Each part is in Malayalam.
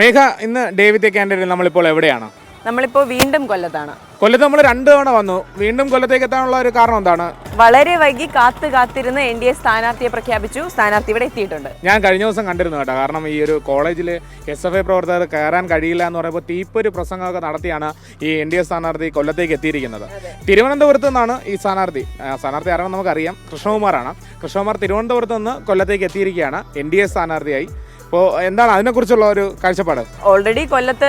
മേഘ ഇന്ന് ഡേവിദ് കാൻഡിഡേറ്റ് നമ്മളിപ്പോൾ എവിടെയാണ്? നമ്മളിപ്പോ വീണ്ടും കൊല്ലത്താണ്. കൊല്ലത്ത് നമ്മൾ രണ്ട് തവണ വന്നു. വീണ്ടും കൊല്ലത്തേക്ക് എത്താനുള്ള ഒരു കാരണം എന്താണ്? വളരെ വൈകി കാത്തു കാത്തിരുന്ന് എൻ ഡി എ സ്ഥാനാർത്ഥിയെ പ്രഖ്യാപിച്ചു. സ്ഥാനാർത്ഥി ഇവിടെ എത്തിയിട്ടുണ്ട്. ഞാൻ കഴിഞ്ഞ ദിവസം കണ്ടിരുന്നു കേട്ടോ. കാരണം ഈ ഒരു കോളേജിൽ എസ് എഫ് ഐ പ്രവർത്തകർ കയറാൻ കഴിയില്ല എന്ന് പറയുമ്പോൾ തീപ്പൊരു പ്രസംഗമൊക്കെ നടത്തിയാണ് ഈ എൻ ഡി എ സ്ഥാനാർത്ഥി കൊല്ലത്തേക്ക് എത്തിയിരിക്കുന്നത്. തിരുവനന്തപുരത്ത് നിന്നാണ് ഈ സ്ഥാനാർത്ഥി. സ്ഥാനാർത്ഥി ആരാണെന്ന് നമുക്കറിയാം. കൃഷ്ണകുമാറാണ്. കൃഷ്ണകുമാർ തിരുവനന്തപുരത്ത് നിന്ന് കൊല്ലത്തേക്ക് എത്തിയിരിക്കുകയാണ്. എൻ ഡി എ സ്ഥാനാർത്ഥിയായി. അപ്പോൾ എന്താണ് അതിനെക്കുറിച്ചുള്ള ഒരു കാഴ്ചപ്പാട്? ഓൾറെഡി കൊല്ലത്ത്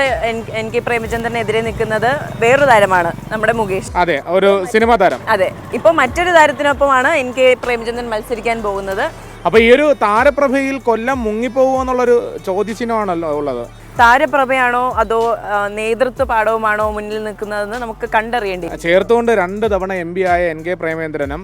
എൻ- കെ പ്രേമചന്ദ്രനെതിരെ നിൽക്കുന്നത് വേറൊരു താരമാണ് നമ്മുടെ മുകേഷ്. അതെ ഒരു സിനിമാ താരം. അതെ ഇപ്പോൾ മറ്റൊരു താരത്തിനൊപ്പമാണ് എൻ കെ പ്രേമചന്ദ്രൻ മത്സരിക്കാൻ പോകുന്നത്. അപ്പോൾ ഈ ഒരു താരപ്രഭയിൽ കൊല്ലം മുങ്ങിപ്പോകുമോ എന്നുള്ളൊരു ചോദ്യചിഹ്നമാണല്ലോ ഉള്ളത്. താരപ്രഭയാണോ അതോ നേതൃത്വ പാഠവുമാണോ മുന്നിൽ നിൽക്കുന്നതെന്ന് നമുക്ക് കണ്ടറിയേണ്ടി ചേർത്തുകൊണ്ട് രണ്ട് തവണ എം പി ആയ എൻ കെ പ്രേമേന്ദ്രനും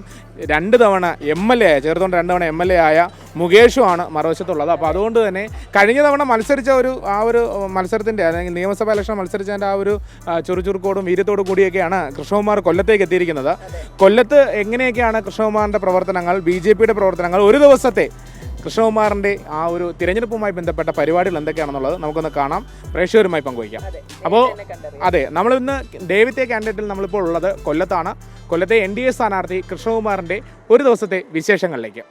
രണ്ട് തവണ എം എൽ എ ആയ ചേർത്തുകൊണ്ട് രണ്ട് തവണ എം എൽ എ ആയ മുകേഷുമാണ് മറുവശത്തുള്ളത്. അപ്പോൾ അതുകൊണ്ട് തന്നെ കഴിഞ്ഞ തവണ മത്സരിച്ച ഒരു ആ ഒരു മത്സരത്തിന്റെ അല്ലെങ്കിൽ നിയമസഭാ ഇലക്ഷൻ മത്സരിച്ചതിന്റെ ആ ഒരു ചുറുചുറുക്കോടും വീര്യത്തോടു കൂടിയൊക്കെയാണ് കൃഷ്ണകുമാർ കൊല്ലത്തേക്ക് എത്തിയിരിക്കുന്നത്. കൊല്ലത്ത് എങ്ങനെയൊക്കെയാണ് കൃഷ്ണകുമാറിന്റെ പ്രവർത്തനങ്ങൾ ബി ജെ പിയുടെ പ്രവർത്തനങ്ങൾ? ഒരു ദിവസത്തെ കൃഷ്ണകുമാറിന്റെ ആ ഒരു തിരഞ്ഞെടുപ്പുമായി ബന്ധപ്പെട്ട പരിപാടികൾ എന്തൊക്കെയാണെന്നുള്ളത് നമുക്കൊന്ന് കാണാം. പ്രേക്ഷകരുമായി പങ്കുവയ്ക്കാം. അപ്പോൾ അതെ നമ്മളിന്ന് ഡേവിത്തെ കാൻഡിഡേറ്റിൽ നമ്മളിപ്പോൾ ഉള്ളത് കൊല്ലത്താണ്. കൊല്ലത്തെ എൻ ഡി എ സ്ഥാനാർത്ഥി കൃഷ്ണകുമാറിന്റെ ഒരു ദിവസത്തെ വിശേഷങ്ങളിലേക്ക്.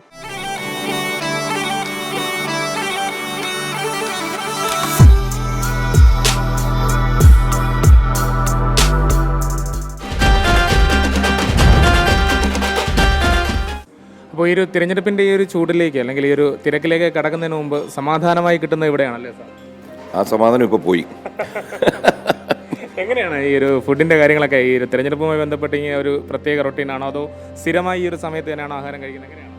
അപ്പോൾ ഈ ഒരു തിരഞ്ഞെടുപ്പിന്റെ ഈ ഒരു ചൂടിലേക്ക് അല്ലെങ്കിൽ ഈ ഒരു തിരക്കിലേക്ക് കടക്കുന്നതിന് മുമ്പ് സമാധാനമായി കിട്ടുന്നത് ഇവിടെയാണല്ലേ സാർ? ആ സമാധാനം ഇപ്പോൾ പോയി. എങ്ങനെയാണ് ഈ ഒരു ഫുഡിന്റെ കാര്യങ്ങളൊക്കെ ഈ ഒരു തിരഞ്ഞെടുപ്പുമായി ബന്ധപ്പെട്ട് ഈ ഒരു പ്രത്യേക റൊട്ടീനാണോ അതോ സ്ഥിരമായി ഈ ഒരു സമയത്ത് തന്നെയാണോ ആഹാരം കഴിക്കുന്നത്? എങ്ങനെയാണ്?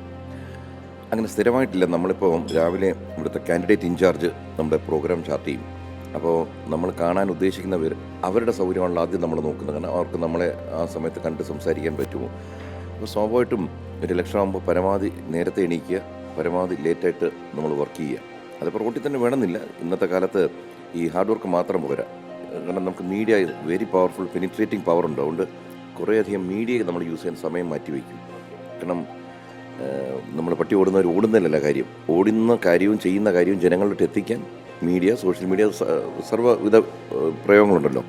അങ്ങനെ സ്ഥിരമായിട്ടില്ല. നമ്മളിപ്പോൾ രാവിലെ ഇവിടുത്തെ കാൻഡിഡേറ്റ് ഇൻചാർജ് നമ്മുടെ പ്രോഗ്രാം ചാർട്ട് ചെയ്യും. അപ്പോൾ നമ്മൾ കാണാൻ ഉദ്ദേശിക്കുന്നവർ അവരുടെ സൗകര്യമാണല്ലോ ആദ്യം നമ്മൾ നോക്കുന്നത്. കാരണം അവർക്ക് നമ്മളെ ആ സമയത്ത് കണ്ട് സംസാരിക്കാൻ പറ്റുമോ? അപ്പോൾ സ്വാഭാവികമായിട്ടും ഒരു ഇലക്ഷൻ ആകുമ്പോൾ പരമാവധി നേരത്തെ എണീക്കുക പരമാവധി ലേറ്റായിട്ട് നമ്മൾ വർക്ക് ചെയ്യുക. അതിപ്പോൾ റോട്ടിൽ തന്നെ വേണമെന്നില്ല. ഇന്നത്തെ കാലത്ത് ഈ ഹാർഡ് വർക്ക് മാത്രം പോരാ. കാരണം നമുക്ക് media very powerful penetrating power ഉണ്ട്. അതുകൊണ്ട് കുറേയധികം മീഡിയ നമ്മൾ യൂസ് ചെയ്യാൻ സമയം മാറ്റി വയ്ക്കും. കാരണം നമ്മൾ പട്ടി ഓടുന്നവർ ഓടുന്നതിലല്ല കാര്യം. ഓടുന്ന കാര്യവും ചെയ്യുന്ന കാര്യവും ജനങ്ങളിലോട്ട് എത്തിക്കാൻ മീഡിയ സോഷ്യൽ മീഡിയ സർവവിധ പ്രയോഗങ്ങളുണ്ടല്ലോ.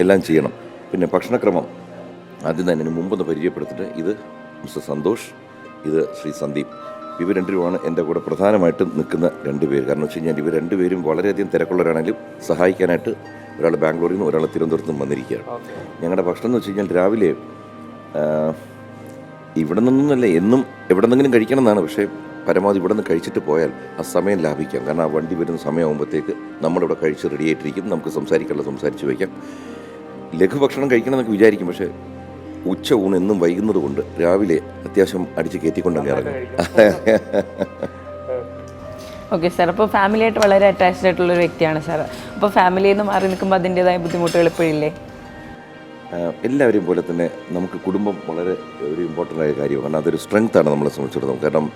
എല്ലാം ചെയ്യണം. പിന്നെ ഭക്ഷണക്രമം ആദ്യം തന്നെ മുമ്പൊന്ന് പരിചയപ്പെടുത്തിട്ട് ഇത് മിസ്റ്റർ സന്തോഷ് ഇത് ശ്രീ സന്ദീപ്. ഇവർ രണ്ടുപേരുമാണ് എന്റെ കൂടെ പ്രധാനമായിട്ടും നിൽക്കുന്ന രണ്ട് പേര് കാരണം വെച്ച് കഴിഞ്ഞാൽ ഇവർ രണ്ടുപേരും വളരെയധികം തിരക്കുള്ളവരാണെങ്കിലും സഹായിക്കാനായിട്ട് ഒരാൾ ബാംഗ്ലൂരിൽ നിന്ന് ഒരാൾ തിരുവനന്തപുരത്ത് നിന്നും വന്നിരിക്കുകയാണ്. ഞങ്ങളുടെ ഭക്ഷണം എന്ന് വെച്ച് കഴിഞ്ഞാൽ രാവിലെ ഇവിടെ നിന്നല്ല എന്നും എവിടെ നിന്നെങ്കിലും കഴിക്കണം എന്നാണ് പക്ഷേ പരമാവധി ഇവിടെ നിന്ന് കഴിച്ചിട്ട് പോയാൽ ആ സമയം ലാഭിക്കാം. കാരണം ആ വണ്ടി വരുന്ന സമയമാകുമ്പോഴത്തേക്ക് നമ്മളിവിടെ കഴിച്ച് റെഡി ആയിട്ടിരിക്കും. നമുക്ക് സംസാരിക്കാനുള്ള സംസാരിച്ച് വയ്ക്കാം. ലഘുഭക്ഷണം കഴിക്കണം എന്നൊക്കെ വിചാരിക്കും. പക്ഷേ ഉച്ച ഊണ് എന്നും വൈകുന്നത് കൊണ്ട് രാവിലെ അത്യാവശ്യം അടിച്ച് കയറ്റിക്കൊണ്ടങ്ങ് ഇറങ്ങും. Okay sir. അപ്പോൾ ഫാമിലിയായിട്ട് വളരെ അറ്റാച്ച്ഡ് ആയിട്ടുള്ള ഒരു വ്യക്തിയാണ് സാർ. അപ്പോൾ ഫാമിലിയിൽ നിന്ന് മാറി നിൽക്കുമ്പോൾ അതിന്റെതായ ബുദ്ധിമുട്ടുകൾ ഇപ്പോഴില്ലേ? എല്ലാവരെയും പോലെ തന്നെ നമുക്ക് കുടുംബം വളരെ ഒരു ഇമ്പോർട്ടന്റ് ആയ കാര്യമാണ്. കാരണം അതൊരു സ്ട്രെങ്ത് ആണ് നമ്മളെ സംബന്ധിച്ചിടത്തോളം. കാരണം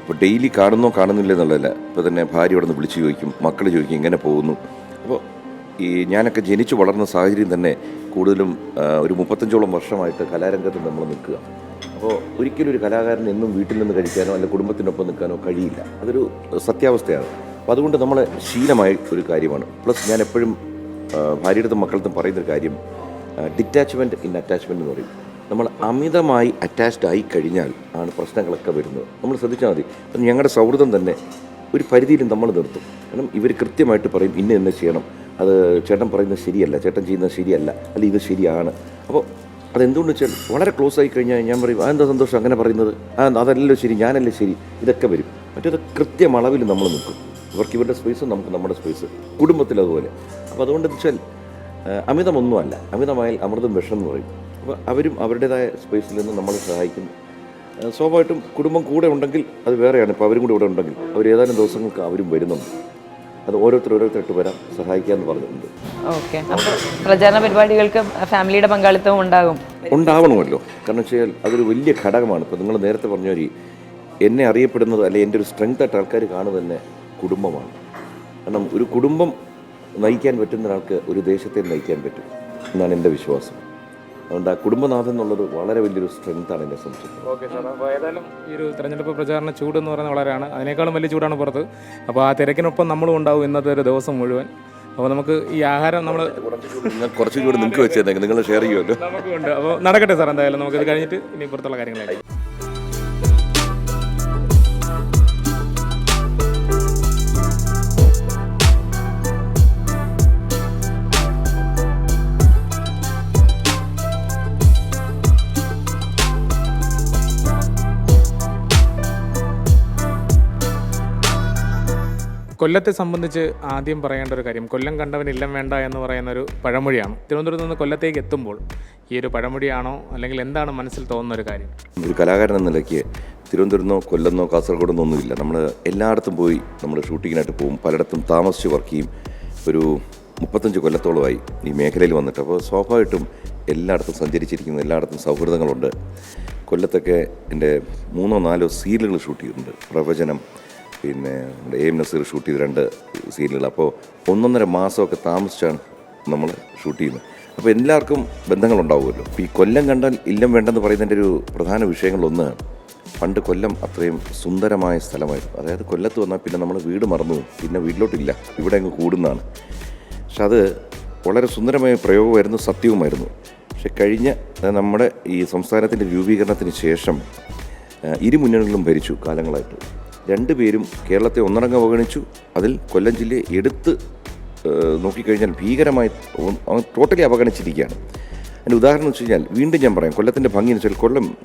ഇപ്പോൾ ഡെയിലി കാണുന്നോ കാണുന്നില്ല എന്നുള്ളതല്ല. ഇപ്പോൾ തന്നെ ഭാര്യ അവിടെ നിന്ന് വിളിച്ച് ചോദിക്കും മക്കൾ ചോദിക്കും ഇങ്ങനെ പോകുന്നു? അപ്പോൾ ഈ ഞാനൊക്കെ ജനിച്ചു വളർന്ന സാഹചര്യം തന്നെ കൂടുതലും ഒരു മുപ്പത്തഞ്ചോളം വർഷമായിട്ട് കലാരംഗത്ത് നമ്മൾ നിൽക്കുക. അപ്പോൾ ഒരിക്കലും ഒരു കലാകാരൻ എന്നും വീട്ടിൽ നിന്ന് കഴിക്കാനോ അല്ലെങ്കിൽ കുടുംബത്തിനൊപ്പം നിൽക്കാനോ കഴിയില്ല. അതൊരു സത്യാവസ്ഥയാണ്. അപ്പോൾ അതുകൊണ്ട് നമ്മൾ ശീലമായ ഒരു കാര്യമാണ്. പ്ലസ് ഞാൻ എപ്പോഴും ഭാര്യയുടെ മക്കളത്തും പറയുന്നൊരു കാര്യം ഡിറ്റാച്ച്മെന്റ് ഇൻ അറ്റാച്ച്മെന്റ് എന്ന് പറയും. നമ്മൾ അമിതമായി അറ്റാച്ച്ഡ് ആയി കഴിഞ്ഞാൽ ആണ് പ്രശ്നങ്ങളൊക്കെ വരുന്നത്. നമ്മൾ ശ്രദ്ധിച്ചാൽ മതി. ഞങ്ങളുടെ സൗഹൃദം തന്നെ ഒരു പരിധിയിലും നമ്മൾ നിർത്തും. കാരണം ഇവർ കൃത്യമായിട്ട് പറയും ഇന്ന ഇന്ന ചെയ്യണം. അത് ചേട്ടൻ പറയുന്നത് ശരിയല്ല ചേട്ടൻ ചെയ്യുന്നത് ശരിയല്ല അല്ല ഇത് ശരിയാണ്. അപ്പോൾ അതെന്തുകൊണ്ട് വെച്ചാൽ വളരെ ക്ലോസ് ആയി കഴിഞ്ഞാൽ ഞാൻ പറയും അതെന്താ സന്തോഷം അങ്ങനെ പറയുന്നത്? ആ അതല്ലല്ലോ ശരി ഞാനല്ലേ ശരി. ഇതൊക്കെ വരും. മറ്റേത് കൃത്യം അളവിൽ നമ്മൾ നിൽക്കും. ഇവർക്ക് ഇവരുടെ സ്പേസ് നമുക്ക് നമ്മുടെ സ്പേസ് കുടുംബത്തിൽ അതുപോലെ. അപ്പോൾ അതുകൊണ്ട് വെച്ചാൽ അമിതമൊന്നുമല്ല. അമിതമായാൽ അമൃതം വിഷം എന്ന് പറയും. അപ്പോൾ അവരും അവരുടേതായ സ്പേസിൽ നിന്ന് നമ്മളെ സഹായിക്കും. ഏഹ് സ്വാഭാവികമായിട്ടും കുടുംബം കൂടെ ഉണ്ടെങ്കിൽ അത് വേറെയാണ്. ഇപ്പോൾ അവരും കൂടെ ഇവിടെ ഉണ്ടെങ്കിൽ അവർ ഏതാനും ദിവസങ്ങൾക്ക് അവരും വരുന്നുണ്ട്. അത് ഓരോരുത്തർ ഓരോരുത്തരായിട്ട് വരാം സഹായിക്കാമെന്ന് പറഞ്ഞിട്ടുണ്ട് ഓക്കെ. അപ്പോൾ പ്രചാരണ പരിപാടികൾക്ക് ഫാമിലിയുടെ പങ്കാളിത്തവും ഉണ്ടാകും. ഉണ്ടാവണമല്ലോ. കാരണം വെച്ചാൽ അതൊരു വലിയ ഘടകമാണ്. ഇപ്പോൾ നിങ്ങൾ നേരത്തെ പറഞ്ഞ ഒരു എന്നെ അറിയപ്പെടുന്നത് അല്ലെ എന്റെ ഒരു സ്ട്രെങ്ത് ആയിട്ട് ആൾക്കാർ കാണുന്നത് തന്നെ കുടുംബമാണ്. കാരണം ഒരു കുടുംബം നയിക്കാൻ പറ്റുന്ന ഒരാൾക്ക് ഒരു ദേശത്തെ നയിക്കാൻ പറ്റും എന്നാണ് എന്റെ വിശ്വാസം. അതുകൊണ്ട് ആ കുടുംബനാഥൻ എന്നുള്ളത് വളരെ വലിയൊരു സ്ട്രെങ്ത്താണ് എന്നെ സംബന്ധിച്ചത് ഓക്കെ സാർ അപ്പോൾ ഏതായാലും ഈ ഒരു തെരഞ്ഞെടുപ്പ് പ്രചാരണ ചൂട് എന്ന് പറയുന്നത് വളരെയാണ് അതിനേക്കാളും വലിയ ചൂടാണ് പുറത്ത്. അപ്പോൾ ആ തിരക്കിനൊപ്പം നമ്മളും ഉണ്ടാവും ഇന്നത്തെ ഒരു ദിവസം മുഴുവൻ. അപ്പോൾ നമുക്ക് ഈ ആഹാരം നമ്മൾ കുറച്ചുകൂടി കുറച്ചും കൂടി നിങ്ങൾക്ക് വെച്ചേക്കാം നിങ്ങൾ ഷെയർ ചെയ്യുമല്ലോ. നമുക്കുണ്ട് അപ്പോൾ നടക്കട്ടെ സാർ എന്തായാലും നമുക്കിത് കഴിഞ്ഞിട്ട് ഇനി പുറത്തുള്ള കാര്യങ്ങളായിരിക്കും കൊല്ലത്തെ സംബന്ധിച്ച് ആദ്യം പറയേണ്ട ഒരു കാര്യം കൊല്ലം കണ്ടവൻ ഇല്ലം വേണ്ട എന്ന് പറയുന്ന ഒരു പഴമൊഴിയാണ്. തിരുവനന്തപുരത്ത് നിന്ന് കൊല്ലത്തേക്ക് എത്തുമ്പോൾ ഈ ഒരു പഴമൊഴിയാണോ അല്ലെങ്കിൽ എന്താണ് മനസ്സിൽ തോന്നുന്ന ഒരു കാര്യം? ഒരു കലാകാരൻ എന്ന നിലയ്ക്ക് തിരുവനന്തപുരത്തോ കൊല്ലന്നോ കാസർഗോഡെന്നോ ഒന്നുമില്ല. നമ്മൾ എല്ലായിടത്തും പോയി നമ്മൾ ഷൂട്ടിങ്ങിനായിട്ട് പോകും. പലയിടത്തും താമസിച്ച് വർക്ക് ചെയ്യും. ഒരു മുപ്പത്തഞ്ച് കൊല്ലത്തോളമായി ഈ മേഖലയിൽ വന്നിട്ട്. അപ്പോൾ സ്വാഭാവികമായിട്ടും എല്ലായിടത്തും സഞ്ചരിച്ചിരിക്കുന്നു എല്ലായിടത്തും സൗഹൃദങ്ങളുണ്ട്. കൊല്ലത്തൊക്കെ എന്റെ മൂന്നോ നാലോ സീരിയലുകൾ ഷൂട്ട് ചെയ്തിട്ടുണ്ട്. പ്രവചനം പിന്നെ നമ്മുടെ എ നസീർ ഷൂട്ട് ചെയ്ത രണ്ട് സീരിയലുകൾ. അപ്പോൾ ഒന്നൊന്നര മാസമൊക്കെ താമസിച്ചാണ് നമ്മൾ ഷൂട്ട് ചെയ്യുന്നത്. അപ്പോൾ എല്ലാവർക്കും ബന്ധങ്ങളുണ്ടാവുമല്ലോ. അപ്പോൾ ഈ കൊല്ലം കണ്ടാൽ ഇല്ലം വേണ്ടെന്ന് പറയുന്നതിന്റെ ഒരു പ്രധാന വിഷയങ്ങളൊന്ന് പണ്ട് കൊല്ലം അത്രയും സുന്ദരമായ സ്ഥലമായിരുന്നു. അതായത് കൊല്ലത്ത് വന്നാൽ പിന്നെ നമ്മൾ വീട് മറന്നു. പിന്നെ വീട്ടിലോട്ടില്ല. ഇവിടെ അങ്ങ് കൂടുന്നതാണ്. പക്ഷെ അത് വളരെ സുന്ദരമായ പ്രയോഗമായിരുന്നു സത്യവുമായിരുന്നു. പക്ഷെ കഴിഞ്ഞ നമ്മുടെ ഈ സംസ്ഥാനത്തിന്റെ രൂപീകരണത്തിന് ശേഷം ഇരുമുന്നണികളും ഇരു മുന്നണികളും ഭരിച്ചു കാലങ്ങളായിട്ട്. രണ്ടുപേരും കേരളത്തെ ഒന്നടങ്കം അവഗണിച്ചു. അതിൽ കൊല്ലം ജില്ലയെ എടുത്ത് നോക്കിക്കഴിഞ്ഞാൽ ഭീകരമായി ടോട്ടലി അവഗണിച്ചിരിക്കുകയാണ്. അതിന്റെ ഉദാഹരണം വെച്ച് കഴിഞ്ഞാൽ വീണ്ടും ഞാൻ പറയാം കൊല്ലത്തിന്റെ ഭംഗി എന്ന് വെച്ചാൽ കൊല്ലം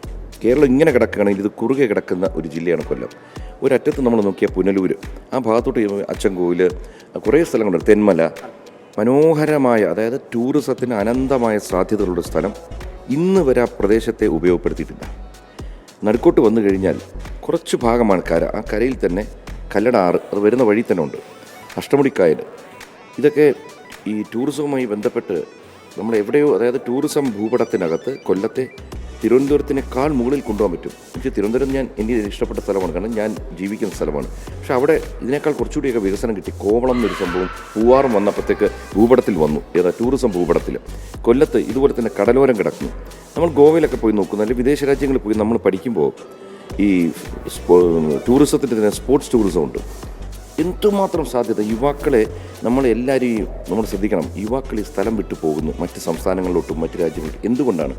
കേരളം ഇങ്ങനെ കിടക്കുകയാണെങ്കിൽ ഇത് കുറുകെ കിടക്കുന്ന ഒരു ജില്ലയാണ് കൊല്ലം. ഒരറ്റത്ത് നമ്മൾ നോക്കിയാൽ പുനലൂർ ആ ഭാഗത്തോട്ട് അച്ചൻകോവിൽ കുറേ സ്ഥലങ്ങളുണ്ട്. തെന്മല മനോഹരമായ അതായത് ടൂറിസത്തിന് അനന്തമായ സാധ്യതകളുള്ള സ്ഥലം ഇന്ന് വരെ ആ പ്രദേശത്തെ ഉപയോഗപ്പെടുത്തിയിട്ടില്ല. നടുക്കോട്ട് വന്നു കഴിഞ്ഞാൽ കുറച്ച് ഭാഗമാണ് കര. ആ കരയിൽ തന്നെ കല്ലട ആറ് അത് വരുന്ന വഴി തന്നെ ഉണ്ട്. അഷ്ടമുടിക്കായൽ. ഇതൊക്കെ ഈ ടൂറിസവുമായി ബന്ധപ്പെട്ട് നമ്മൾ എവിടെയോ അതായത് ടൂറിസം ഭൂപടത്തിനകത്ത് കൊല്ലത്തെ തിരുവനന്തപുരത്തിനേക്കാൾ മുകളിൽ കൊണ്ടുപോകാൻ പറ്റും. പക്ഷേ തിരുവനന്തപുരം ഞാൻ എനിക്ക് ഇഷ്ടപ്പെട്ട സ്ഥലമാണ്. കാരണം ഞാൻ ജീവിക്കുന്ന സ്ഥലമാണ്. പക്ഷെ അവിടെ ഇതിനേക്കാൾ കുറച്ചുകൂടിയൊക്കെ വികസനം കിട്ടി. കോവളം എന്നൊരു സംഭവം പൂവാറും വന്നപ്പോഴത്തേക്ക് ഭൂപടത്തിൽ വന്നു. ഏതാ ടൂറിസം ഭൂപടത്തിൽ. കൊല്ലത്ത് ഇതുപോലെ തന്നെ കടലോരം കിടക്കുന്നു. നമ്മൾ ഗോവയിലൊക്കെ പോയി നോക്കുന്നു. അല്ലെങ്കിൽ വിദേശ രാജ്യങ്ങളിൽ പോയി നമ്മൾ പഠിക്കുമ്പോൾ ഈ ടൂറിസത്തിന്റെ തന്നെ സ്പോർട്സ് ടൂറിസം ഉണ്ട്. എന്തുമാത്രം സാധ്യത യുവാക്കളെ നമ്മൾ എല്ലാവരെയും നമ്മൾ ശ്രദ്ധിക്കണം. യുവാക്കൾ ഈ സ്ഥലം വിട്ടു പോകുന്നു. മറ്റ് സംസ്ഥാനങ്ങളിലോട്ടും മറ്റ് രാജ്യങ്ങളിലോട്ടും. എന്തുകൊണ്ടാണ്?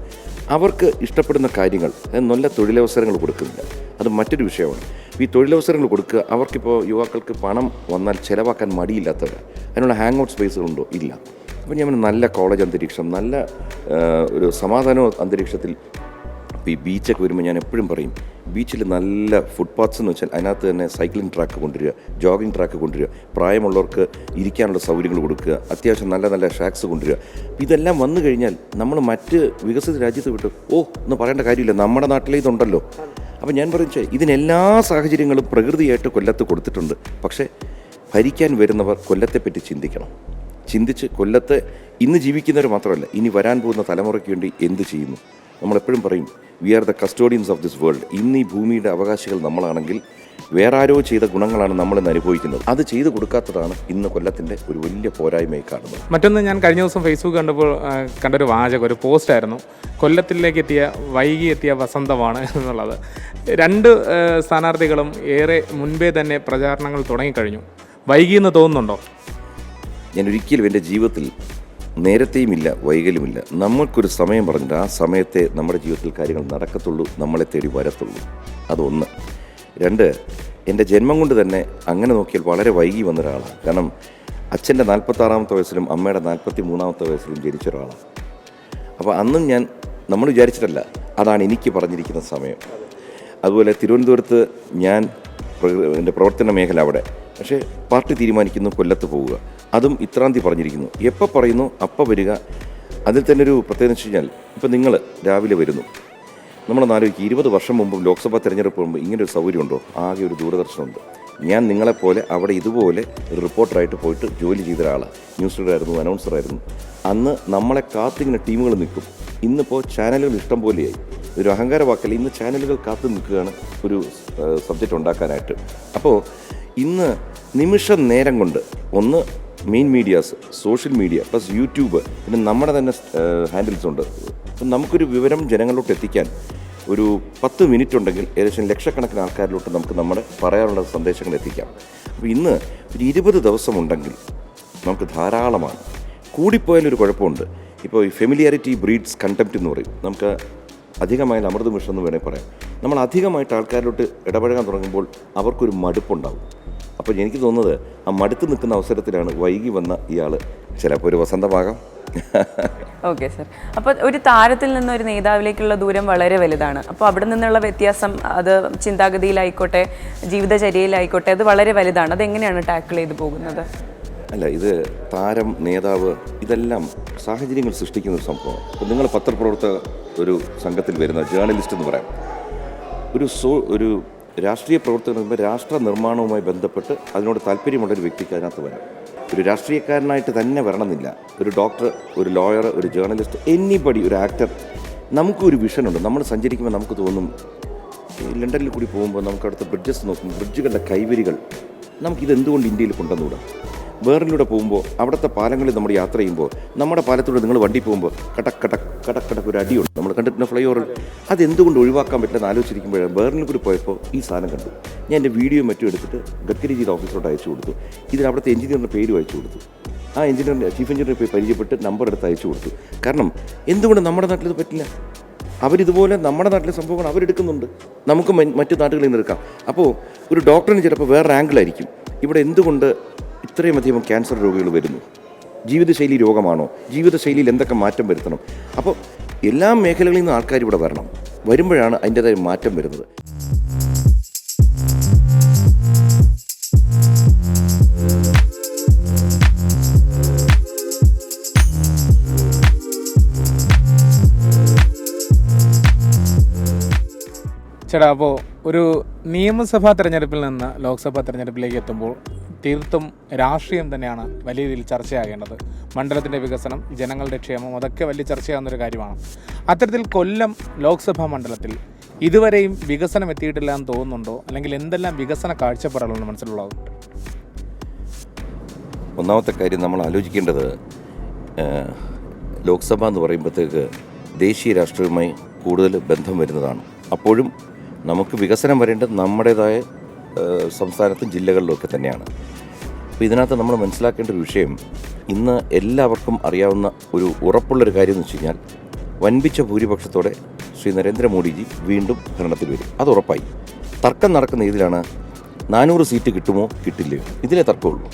അവർക്ക് ഇഷ്ടപ്പെടുന്ന കാര്യങ്ങൾ നല്ല തൊഴിലവസരങ്ങൾ കൊടുക്കുന്നില്ല. അത് മറ്റൊരു വിഷയമാണ്. ഈ തൊഴിലവസരങ്ങൾ കൊടുക്കുക അവർക്കിപ്പോൾ യുവാക്കൾക്ക് പണം വന്നാൽ ചിലവാക്കാൻ മടിയില്ലാത്തവരാണ് അതിനുള്ള ഹാങ് ഔട്ട് സ്പേസുകളുണ്ടോ ഇല്ല. അപ്പോൾ ഞാൻ നല്ല കോളേജ് അന്തരീക്ഷം നല്ല ഒരു സമാധാന അന്തരീക്ഷത്തിൽ ഇപ്പോൾ ഈ ബീച്ചൊക്കെ വരുമ്പോൾ ഞാൻ എപ്പോഴും പറയും ബീച്ചിൽ നല്ല ഫുട്പാത്ത്സ് എന്ന് വെച്ചാൽ അതിനകത്ത് തന്നെ സൈക്ലിംഗ് ട്രാക്ക് കൊണ്ടുവരിക ജോഗിംഗ് ട്രാക്ക് കൊണ്ടുവരിക പ്രായമുള്ളവർക്ക് ഇരിക്കാനുള്ള സൗകര്യങ്ങൾ കൊടുക്കുക അത്യാവശ്യം നല്ല നല്ല ഷാക്സ് കൊണ്ടുവരിക. ഇതെല്ലാം വന്നു കഴിഞ്ഞാൽ നമ്മൾ മറ്റ് വികസിത രാജ്യത്ത് വിട്ട് ഓ എന്ന് പറയേണ്ട കാര്യമില്ല നമ്മുടെ നാട്ടിലേ ഇതുണ്ടല്ലോ. അപ്പം ഞാൻ പറയുന്നത് ഇതിനെല്ലാ സാഹചര്യങ്ങളും പ്രകൃതിയായിട്ട് കൊല്ലത്ത് കൊടുത്തിട്ടുണ്ട്. പക്ഷേ ഭരിക്കാൻ വരുന്നവർ കൊല്ലത്തെപ്പറ്റി ചിന്തിക്കണം. ചിന്തിച്ച് കൊല്ലത്തെ ഇന്ന് ജീവിക്കുന്നവർ മാത്രമല്ല ഇനി വരാൻ പോകുന്ന തലമുറയ്ക്ക് വേണ്ടി എന്ത് ചെയ്യുന്നു? നമ്മളെപ്പോഴും പറയും we are the custodians of this world ഇന്ന് ഈ ഭൂമിയുടെ അവകാശികൾ നമ്മളാണെങ്കിൽ വേറെ ആരോ ചെയ്ത ഗുണങ്ങളാണ് നമ്മളിന്ന് അനുഭവിക്കുന്നത്. അത് ചെയ്തു കൊടുക്കാത്തതാണ് ഇന്ന് കൊല്ലത്തിന്റെ ഒരു വലിയ പോരായ്മയായി കാണുന്നത്. മറ്റൊന്ന് ഞാൻ കഴിഞ്ഞ ദിവസം ഫേസ്ബുക്ക് കണ്ടപ്പോൾ കണ്ടൊരു വാചകം ഒരു പോസ്റ്റായിരുന്നു കൊല്ലത്തിലേക്ക് എത്തിയ വൈകി എത്തിയ വസന്തമാണ് എന്നുള്ളത്. രണ്ട് സ്ഥാനാർത്ഥികളും ഏറെ മുൻപേ തന്നെ പ്രചാരണങ്ങൾ തുടങ്ങിക്കഴിഞ്ഞു. വൈകിയെന്ന് തോന്നുന്നുണ്ടോ? ഞാൻ ഒരിക്കലും എന്റെ ജീവിതത്തിൽ നേരത്തെയുമില്ല വൈകലുമില്ല. നമ്മൾക്കൊരു സമയം പറഞ്ഞിട്ട് ആ സമയത്തെ നമ്മുടെ ജീവിതത്തിൽ കാര്യങ്ങൾ നടക്കത്തുള്ളൂ നമ്മളെ തേടി വരത്തുള്ളൂ. അതൊന്ന്. രണ്ട് എന്റെ ജന്മം കൊണ്ട് തന്നെ അങ്ങനെ നോക്കിയാൽ വളരെ വൈകി വന്ന ഒരാളാണ് കാരണം അച്ഛന്റെ നാൽപ്പത്താറാമത്തെ വയസ്സിലും അമ്മയുടെ നാൽപ്പത്തി മൂന്നാമത്തെ വയസ്സിലും ജനിച്ച ഒരാളാണ് അപ്പോൾ അന്നും ഞാൻ നമ്മൾ വിചാരിച്ചിട്ടല്ല അതാണ് എനിക്ക് പറഞ്ഞിരിക്കുന്ന സമയം. അതുപോലെ തിരുവനന്തപുരത്ത് ഞാൻ എന്റെ പ്രവർത്തന മേഖല അവിടെ. പക്ഷേ പാർട്ടി തീരുമാനിക്കുന്നു കൊല്ലത്ത് പോവുക. അതും ഇത്രാം തീയതി പറഞ്ഞിരിക്കുന്നു. എപ്പോൾ പറയുന്നു അപ്പം വരിക. അതിൽ തന്നെ ഒരു പ്രത്യേകത വെച്ച് കഴിഞ്ഞാൽ ഇപ്പം നിങ്ങൾ രാവിലെ വരുന്നു. നമ്മളൊന്ന് ആലോചിക്കുക ഇരുപത് വർഷം മുമ്പും ലോക്സഭാ തെരഞ്ഞെടുപ്പ് മുമ്പ് ഇങ്ങനെ ഒരു സൗകര്യമുണ്ടോ? ആകെ ഒരു ദൂരദർശനമുണ്ട്? ഞാൻ നിങ്ങളെപ്പോലെ അവിടെ ഇതുപോലെ ഒരു റിപ്പോർട്ടറായിട്ട് പോയിട്ട് ജോലി ചെയ്ത ഒരാളാണ് ന്യൂസ് അനൗൺസർ ആയിരുന്നു അന്ന് നമ്മളെ കാത്തിങ്ങനെ ടീമുകൾ നിൽക്കും. ഇന്നിപ്പോൾ ചാനലുകൾ ഇഷ്ടം പോലെയായി. ഒരു അഹങ്കാര വാക്കല്ല ഇന്ന് ചാനലുകൾ കാത്തു നിൽക്കുകയാണ് ഒരു സബ്ജക്റ്റ് ഉണ്ടാക്കാനായിട്ട്. അപ്പോൾ ഇന്ന് നിമിഷ നേരം കൊണ്ട് ഒന്ന് main medias social media plus YouTube പിന്നെ നമ്മുടെ തന്നെ ഹാൻഡിൽസ് ഉണ്ട്. അപ്പം നമുക്കൊരു വിവരം ജനങ്ങളിലോട്ട് എത്തിക്കാൻ ഒരു പത്ത് മിനിറ്റ് ഉണ്ടെങ്കിൽ ഏകദേശം ലക്ഷക്കണക്കിന് ആൾക്കാരിലോട്ട് നമുക്ക് നമ്മുടെ പറയാനുള്ള സന്ദേശങ്ങൾ എത്തിക്കാം. അപ്പോൾ ഇന്ന് ഒരു ഇരുപത് ദിവസം ഉണ്ടെങ്കിൽ നമുക്ക് ധാരാളമാണ്. കൂടിപ്പോയാലൊരു കുഴപ്പമുണ്ട്. ഇപ്പോൾ ഈ ഫെമിലിയാരിറ്റി ബ്രീഡ്സ് കണ്ടംപ്റ്റ് എന്ന് പറയും. നമുക്ക് അധികമായ അമൃത മിഷൻ എന്ന് വേണേൽ പറയാം. നമ്മൾ അധികമായിട്ട് ആൾക്കാരിലോട്ട് ഇടപഴകാൻ തുടങ്ങുമ്പോൾ അവർക്കൊരു മടുപ്പുണ്ടാവും. അപ്പോൾ എനിക്ക് തോന്നുന്നത് ആ മടുത്ത് നിൽക്കുന്ന അവസരത്തിലാണ് വൈകി വന്ന ഇയാൾ ചിലപ്പോൾ ഒരു വസന്തഭാഗം. Okay sir. അപ്പോൾ ഒരു താരത്തിൽ നിന്ന് ഒരു നേതാവിലേക്കുള്ള ദൂരം വളരെ വലുതാണ്. അപ്പോൾ അവിടെ നിന്നുള്ള വ്യത്യാസം അത് ചിന്താഗതിയിലായിക്കോട്ടെ ജീവിതചര്യയിലായിക്കോട്ടെ അത് വളരെ വലുതാണ്. അത് എങ്ങനെയാണ് ടാക്കിൾ ചെയ്ത് പോകുന്നത്? അല്ല ഇത് താരം നേതാവ് ഇതെല്ലാം സാഹചര്യങ്ങൾ സൃഷ്ടിക്കുന്ന ഒരു സംഭവം ഇപ്പം നിങ്ങൾ പത്രപ്രവർത്തക ഒരു സംഘത്തിൽ വരുന്ന ജേർണലിസ്റ്റ് എന്ന് പറയാം. ഒരു സോ ഒരു രാഷ്ട്രീയ പ്രവർത്തനം രാഷ്ട്ര നിർമ്മാണവുമായി ബന്ധപ്പെട്ട് അതിനോട് താല്പര്യമുള്ളൊരു വ്യക്തിക്ക് അതിനകത്ത് വരാം. ഒരു രാഷ്ട്രീയക്കാരനായിട്ട് തന്നെ വരണമെന്നില്ല. ഒരു ഡോക്ടർ ഒരു ലോയർ ഒരു ജേർണലിസ്റ്റ് എനിബഡി ഒരു ആക്ടർ നമുക്കൊരു വിഷനുണ്ട് നമ്മൾ സഞ്ചരിക്കുമ്പോൾ നമുക്ക് തോന്നും ലണ്ടനിൽ കൂടി പോകുമ്പോൾ നമുക്ക് അവിടുത്തെ ബ്രിഡ്ജസ് നോക്കും ബ്രിഡ്ജുകളുടെ കൈവരികൾ നമുക്കിത് എന്തുകൊണ്ട് ഇന്ത്യയിൽ കൊണ്ടുവന്നുകൂടാ? വേറിലൂടെ പോകുമ്പോൾ അവിടുത്തെ പാലങ്ങളിൽ നമ്മൾ യാത്ര ചെയ്യുമ്പോൾ നമ്മുടെ പാലത്തൂടെ നിങ്ങൾ വണ്ടി പോകുമ്പോൾ കടക് കടക് കടക് കടക്ക് ഒരു അടിയുണ്ട്. നമ്മൾ കണ്ടിട്ടുണ്ട് ഫ്ലൈ ഓവർ അതെന്തുകൊണ്ട് ഒഴിവാക്കാൻ പറ്റില്ലെന്ന് ആലോചിച്ചിരിക്കുമ്പോഴാണ് വേറിൽ കൂടി പോയപ്പോൾ ഈ സാധനം കണ്ടു. ഞാൻ എന്റെ വീഡിയോ മറ്റും എടുത്തിട്ട് ഗഡ്കരിജിയുടെ ഓഫീസിലോട്ട് അയച്ചു കൊടുത്തു. ഇതിന് അവിടുത്തെ എഞ്ചിനീയറിന്റെ പേരും അയച്ചു കൊടുത്തു. ആ എഞ്ചിനീയറിന്റെ ചീഫ് എഞ്ചിനീയർ പോയി പരിചയപ്പെട്ട് നമ്പർ എടുത്ത് അയച്ചു കൊടുത്തു. കാരണം എന്തുകൊണ്ട് നമ്മുടെ നാട്ടിൽ ഇത് പറ്റില്ല? അവരിതുപോലെ നമ്മുടെ നാട്ടിലെ സംഭവങ്ങൾ അവരെടുക്കുന്നുണ്ട്. നമുക്ക് മറ്റു നാട്ടുകളിൽ നിന്ന് എടുക്കാം. അപ്പോൾ ഒരു ഡോക്ടറിന് ചിലപ്പോൾ വേറെ ആംഗിളായിരിക്കും ഇവിടെ എന്തുകൊണ്ട് ഇത്രയും അധികം ക്യാൻസർ രോഗികൾ വരുന്നു. ജീവിതശൈലി രോഗമാണോ? ജീവിതശൈലിയിൽ എന്തൊക്കെ മാറ്റം വരുത്തണം? അപ്പോൾ എല്ലാ മേഖലകളിൽ നിന്നും ആൾക്കാർ ഇവിടെ വരണം. വരുമ്പോഴാണ് അതിന്റെതായ മാറ്റം വരുന്നത്. ചേട്ടാ അപ്പോൾ ഒരു നിയമസഭാ തെരഞ്ഞെടുപ്പിൽ നിന്ന് ലോക്സഭാ തെരഞ്ഞെടുപ്പിലേക്ക് എത്തുമ്പോൾ തീർത്തും രാഷ്ട്രീയം തന്നെയാണ് വലിയ രീതിയിൽ ചർച്ചയാകേണ്ടത്. മണ്ഡലത്തിന്റെ വികസനം ജനങ്ങളുടെ ക്ഷേമം അതൊക്കെ വലിയ ചർച്ചയാകുന്നൊരു കാര്യമാണ്. അത്തരത്തിൽ കൊല്ലം ലോക്സഭാ മണ്ഡലത്തിൽ ഇതുവരെയും വികസനം എത്തിയിട്ടില്ല എന്ന് തോന്നുന്നുണ്ടോ? അല്ലെങ്കിൽ എന്തെല്ലാം വികസന കാഴ്ചപ്പാടുകളാണ് മനസ്സിലുള്ളത്? ഒന്നാമത്തെ കാര്യം നമ്മൾ ആലോചിക്കേണ്ടത് ലോക്സഭ എന്ന് പറയുമ്പോഴത്തേക്ക് ദേശീയ രാഷ്ട്രീയവുമായി കൂടുതൽ ബന്ധം വരുന്നതാണ്. അപ്പോഴും നമുക്ക് വികസനം വരേണ്ടത് നമ്മുടേതായ സംസ്ഥാനത്തും ജില്ലകളിലും ഒക്കെ തന്നെയാണ്. അപ്പോൾ ഇതിനകത്ത് നമ്മൾ മനസ്സിലാക്കേണ്ട ഒരു വിഷയം ഇന്ന് എല്ലാവർക്കും അറിയാവുന്ന ഒരു ഉറപ്പുള്ളൊരു കാര്യം എന്ന് വെച്ച് കഴിഞ്ഞാൽ വൻപിച്ച ഭൂരിപക്ഷത്തോടെ ശ്രീ നരേന്ദ്രമോദിജി വീണ്ടും ഭരണത്തിൽ വരും. അത് ഉറപ്പായി. തർക്കം നടക്കുന്ന ഇതിലാണ് നാനൂറ് സീറ്റ് കിട്ടുമോ കിട്ടില്ലയോ? ഇതിലേ തർക്കമുള്ളൂ.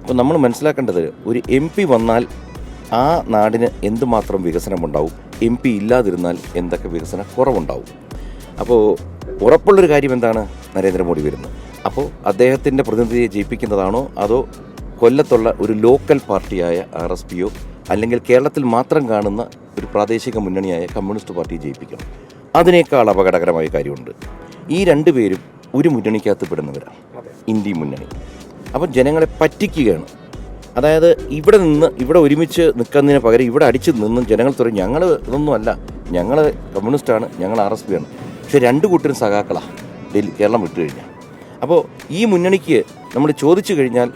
അപ്പോൾ നമ്മൾ മനസ്സിലാക്കേണ്ടത് ഒരു എം പി വന്നാൽ ആ നാടിന് എന്തുമാത്രം വികസനമുണ്ടാവും എം പി ഇല്ലാതിരുന്നാൽ എന്തൊക്കെ വികസന കുറവുണ്ടാവും? അപ്പോൾ ഉറപ്പുള്ളൊരു കാര്യം എന്താണ് നരേന്ദ്രമോദി വരുന്നത്? അപ്പോൾ അദ്ദേഹത്തിന്റെ പ്രതിനിധിയെ ജയിപ്പിക്കുന്നതാണോ? അതോ കൊല്ലത്തുള്ള ഒരു ലോക്കൽ പാർട്ടിയായ ആർ എസ് പിയോ അല്ലെങ്കിൽ കേരളത്തിൽ മാത്രം കാണുന്ന ഒരു പ്രാദേശിക മുന്നണിയായ കമ്മ്യൂണിസ്റ്റ് പാർട്ടിയെ ജയിപ്പിക്കണം? അതിനേക്കാൾ അപകടകരമായ കാര്യമുണ്ട്. ഈ രണ്ടു പേരും ഒരു മുന്നണിക്കകത്ത് പെടുന്നവരാണ്. ഇന്ത്യ മുന്നണി. അപ്പം ജനങ്ങളെ പറ്റിക്കുകയാണ്. അതായത് ഇവിടെ നിന്ന് ഇവിടെ ഒരുമിച്ച് നിൽക്കുന്നതിന് പകരം ഇവിടെ അടിച്ച് നിന്ന് ജനങ്ങൾ പറയും ഞങ്ങൾ ഇതൊന്നുമല്ല ഞങ്ങൾ കമ്മ്യൂണിസ്റ്റാണ്. ഞങ്ങൾ ആർ എസ് പി ആണ്. പക്ഷേ രണ്ട് കൂട്ടരും സഖാക്കളാണ് ഡൽഹി കേരളം വിട്ടു കഴിഞ്ഞാൽ അപ്പോൾ ഈ മുന്നണിക്ക് നമ്മൾ ചോദിച്ചു കഴിഞ്ഞാൽ